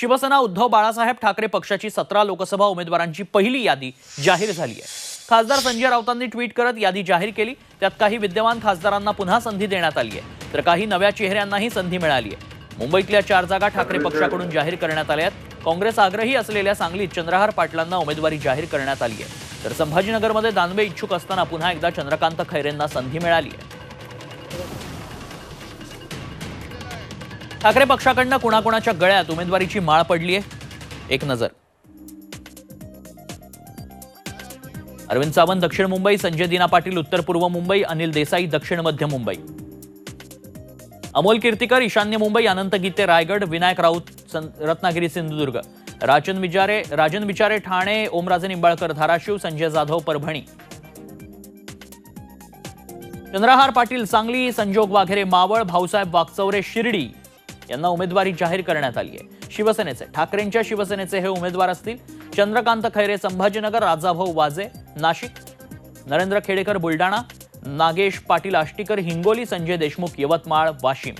शिवसेना उद्धव बाळासाहेब ठाकरे पक्षाची सतरा लोकसभा उमेदवारांची पहिली यादी जाहीर झाली आहे. खासदार संजय राऊतांनी ट्विट करत यादी जाहीर केली. त्यात काही विद्यमान खासदारांना पुन्हा संधी देण्यात आली आहे. तर काही नव्या चेहऱ्यांनाही संधी मिळाली आहे. मुंबईतल्या चार जागा ठाकरे पक्षाकडून जाहीर करण्यात आल्या आहेत. काँग्रेस आग्रही असलेल्या सांगलीत चंद्रहार पाटलांना उमेदवारी जाहीर करण्यात आली आहे. तर संभाजीनगरमध्ये दानवे इच्छुक असताना पुन्हा एकदा चंद्रकांत खैरेंना संधी मिळाली आहे. ठाकरे पक्षाकडनं कुणाकुणाच्या गळ्यात उमेदवारीची माळ पडली आहे? एक नजर. अरविंद सावंत दक्षिण मुंबई संजय दिना पाटील उत्तर पूर्व मुंबई अनिल देसाई दक्षिण मध्य मुंबई. अमोल कीर्तिकर ईशान्य मुंबई अनंत गीते रायगड विनायक राऊत रत्नागिरी सिंधुदुर्ग. राजन विचारे राजन विचारे ठाणे ओमराजे निंबाळकर धाराशिव संजय जाधव परभणी. चंद्रहार पाटील सांगली संजोग वाघेरे मावळ भाऊसाहेब वागचौरे शिर्डी. यांना उमेदवारी जाहीर करण्यात आली आहे. शिवसेनेचे ठाकरेंच्या शिवसेनेचे हे उमेदवार असतील. चंद्रकांत खैरे संभाजीनगर राजाभाऊ वाजे नाशिक नरेंद्र खेडेकर बुलडाणा नागेश पाटील आष्टीकर हिंगोली संजय देशमुख यवतमाळ वाशिम.